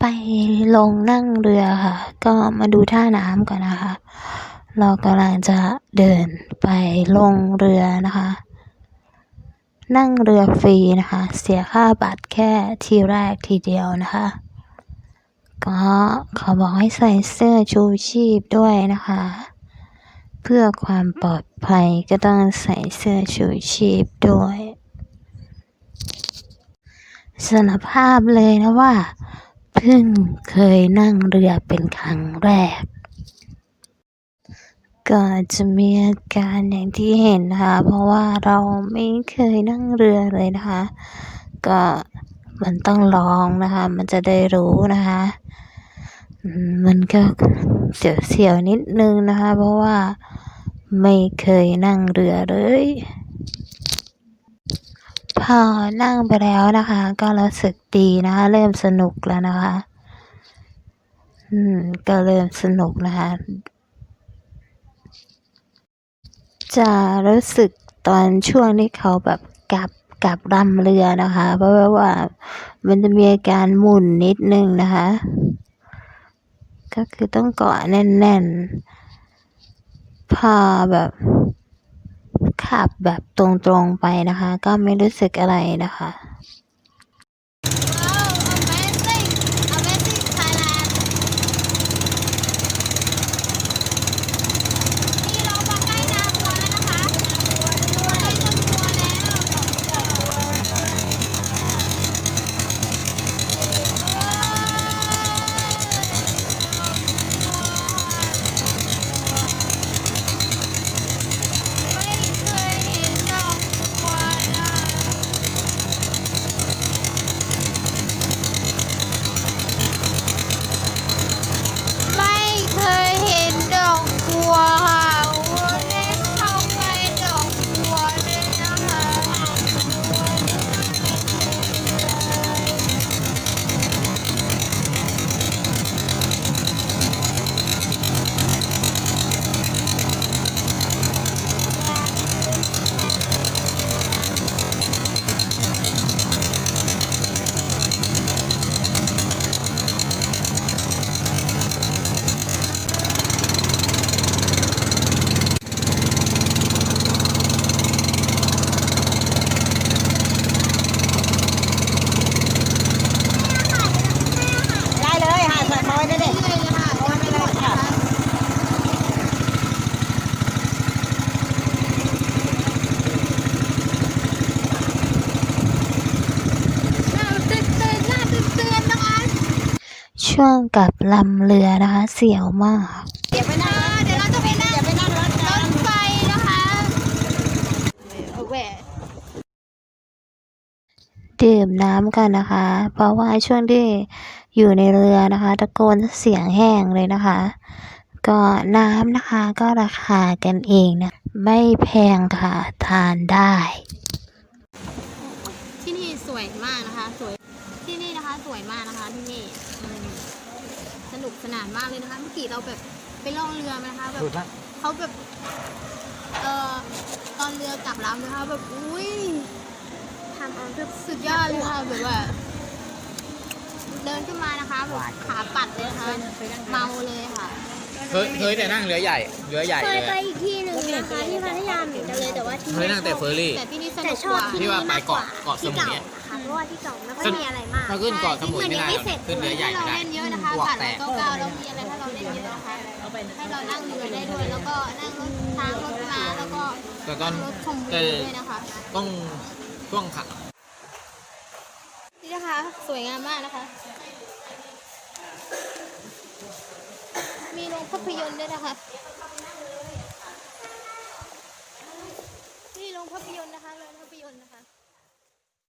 ไปลงนั่งเรือค่ะ ก็มาดูท่าน้ำก่อนนะคะ เรากำลังจะเดินไปลงเรือนะคะ นั่งเรือฟรีนะคะ เสียค่าบัตรแค่ทีแรกทีเดียวนะคะ ก็เขาบอกให้ใส่เสื้อชูชีพด้วยนะคะ เพื่อความปลอดภัยก็ต้องใส่เสื้อชูชีพด้วยสารภาพเลยนะว่า เพิ่งเคยนั่งเรือเป็นครั้งแรก ก็จะมีอาการอย่างที่เห็นนะคะ เพราะว่าเราไม่เคยนั่งเรือเลยนะคะ ก็มันต้องลองนะคะ มันจะได้รู้นะคะ มันก็เสียวๆนิดนึงนะคะ เพราะว่าไม่เคยนั่งเรือเลย พอนั่งไปแล้วนะคะ ก็รู้สึกดีนะคะ เริ่มสนุกแล้วนะคะ อืม ก็เริ่มสนุกนะคะ จะรู้สึกตอนช่วงที่เขาแบบกลับกลับลำเรือนะคะ เพราะว่ามันจะมีอาการหมุนนิดนึงนะคะ ก็คือต้องเกาะแน่น ๆ พอแบบ ขับแบบตรงๆไปนะคะ ก็ไม่รู้สึกอะไรนะคะ ช่วงกลับลำเรือนะคะ เสียวมาก เดี๋ยวไปนั่งเดี๋ยวเราจะไปนั่งเดี๋ยวไปนั่งรถรกันถไฟนะคะเอาแหวะดื่มน้ำกันนะคะ เพราะว่าช่วงที่อยู่ในเรือนะคะ ตะโกนเสียงแห้งเลยนะคะ ก็น้ำนะคะก็ราคากันเองนะไม่แพงค่ะทานได้ ที่นี่สวยมากนะคะสวย ที่นี่นะคะสวยมากนะคะที่นี่อืมสนุกสนานมากเลยนะคะเมื่อกี้เราแบบไปล่องเรือมานะคะแบบดูดละเขาแบบ เอ่อ ตอนเรือกลับลำนะคะแบบ อุ้ยทำเอาแบบสุดยอดเลยค่ะแบบว่า เดินขึ้นมานะคะแบบขาปัดเลยนะคะเมาเลยค่ะ เคยเคยแต่นั่งเรือใหญ่เรือใหญ่เคเลยยไปอีกที่หนึ่งนะคะที่พัทยาเหมือนกันเลยแต่ว่าที่เคยนั่งแต่เฟอร์รี่ แต่ที่นี่สแต่นุกชกอบว่า ที่ที่นี่ว่าไปมากกว่าเกาะเกาะสที่มุยเก่าอะค่ะเพ ราะว่าที่เก่าไม่ค่อยมีอะไรมากถ้าขึ้นเกาะสมุยไม่ได้ไม่หรอกเสร็จขึ้นเรือใหญ่ให้ไม่เราได้เล่นเยอะนะคะบวกบัตรแตเรากเก้าเก้าเรามีอะไรให้เราเล่นเยอะนะคะให้เรานั่งเรือได้ด้วย แล้วก็นั่งรถทางรถมาแล้วก็แต่ตอนรถชมวิวแต่ด้วยนะคะ ต้องช่วงขับนี่นะคะ สวยงามมากนะคะ มีโรงภาพยนตร์ด้วยนะคะ นี่โรงภาพยนตร์นะคะโรงภาพยนตร์นะคะ